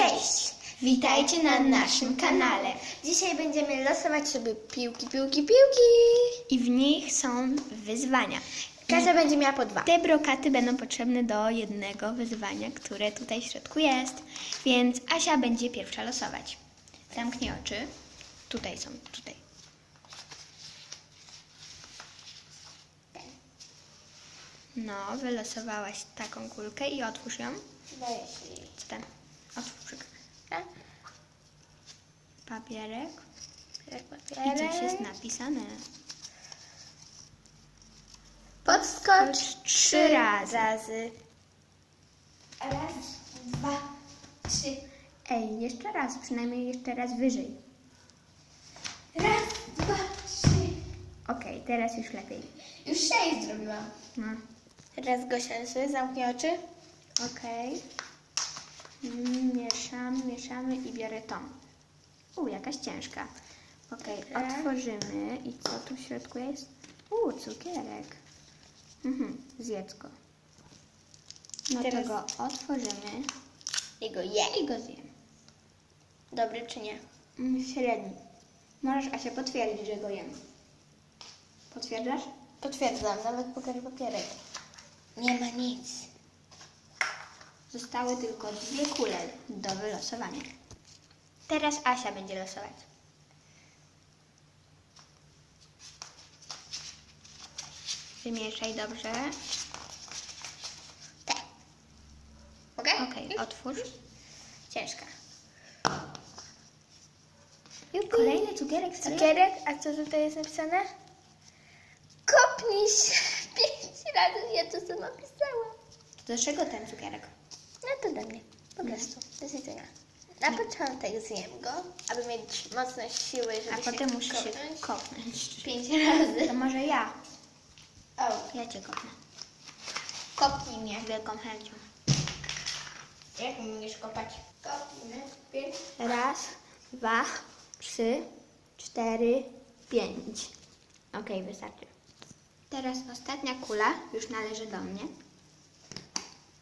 Cześć! Witajcie na naszym kanale. Dzisiaj będziemy losować sobie piłki, piłki, piłki. I w nich są wyzwania. Każda będzie miała po dwa. Te brokaty będą potrzebne do jednego wyzwania, które tutaj w środku jest. Więc Asia będzie pierwsza losować. Zamknij oczy. Tutaj są, tutaj. No, wylosowałaś taką kulkę i otwórz ją. Co tam? Otwórz. Tak? Papierek. I coś jest napisane. Podskocz trzy razy. razy. Raz, dwa, trzy. Ej, jeszcze raz, przynajmniej jeszcze raz wyżej. Raz, dwa, trzy. Okej, teraz już lepiej. Już sześć zrobiłam. No, Teraz Gosia sobie zamknij oczy. okej. Mm, Mieszamy, mieszamy i biorę tą. U, jakaś ciężka. Dobra. otworzymy. I co tu w środku jest? U, cukierek. Mhm, zjedz go. No Teraz- to go otworzymy Jego je. i go zjem. Dobry czy nie? Mm, Średni. Możesz, Asia, potwierdzić, że go jem. Potwierdzasz? Potwierdzam, nawet pokażę papierek. Nie ma nic. Zostały tylko dwie kule do wylosowania. Teraz Asia będzie losować. Wymieszaj dobrze. Tak. Mogę? Okej, otwórz. Ciężka. I kolejny cukierek wstaje. Cukierek, a co tutaj jest napisane? Kopnij się pięć razy, ja to sama pisałam. Do czego ten cukierek? No to do mnie, po prostu, do zjedzenia. Na początek zjem go, aby mieć mocne siły, żeby A się potem musisz się kopnąć. kopnąć. Pięć razy. To może ja. O, Ja cię kopnę. kopnij mnie. Z wielką chęcią. Jak umiesz kopać? Kopnij mnie. Pięć. Raz, dwa, trzy, cztery, pięć. Okej, wystarczy. Teraz ostatnia kula już należy do mnie.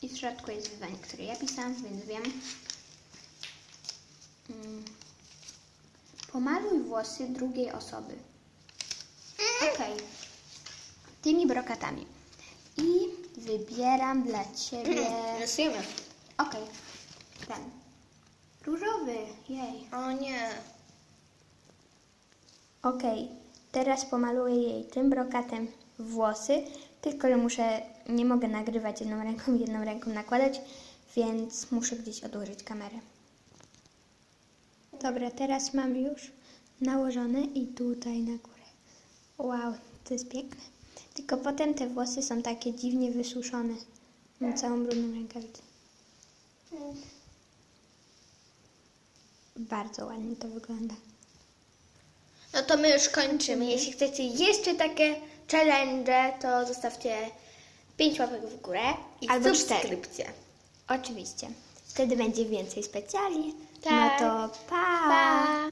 I w środku jest wyzwanie, które ja pisałam, więc wiem. Pomaluj włosy drugiej osoby. Okej. Tymi brokatami. I wybieram dla Ciebie... Losujemy. Okej. Ten. Różowy. Jej. O nie. Okej, teraz pomaluję jej tym brokatem włosy, tylko że muszę, nie mogę nagrywać jedną ręką, jedną ręką nakładać, więc muszę gdzieś odłożyć kamerę. Dobra, teraz mam już nałożone i tutaj na górę. Wow, to jest piękne. Tylko potem te włosy są takie dziwnie wysuszone. Mam całą brudną rękawicę. Bardzo ładnie to wygląda. No to my już kończymy. Jeśli chcecie jeszcze takie challenge, to zostawcie 5 łapek w górę i Albo subskrypcję. Oczywiście. Wtedy będzie więcej specjali. Tak. No to pa! Pa!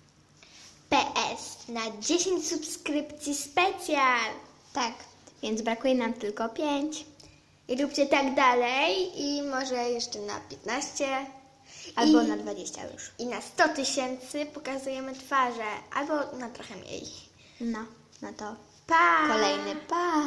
PS na 10 subskrypcji specjal. Tak, więc brakuje nam tylko 5 I róbcie tak dalej i może jeszcze na 15 albo I- na 20 już. i na 100 tysięcy pokazujemy twarze albo na trochę mniej. No, no to Pa! kolejny pa!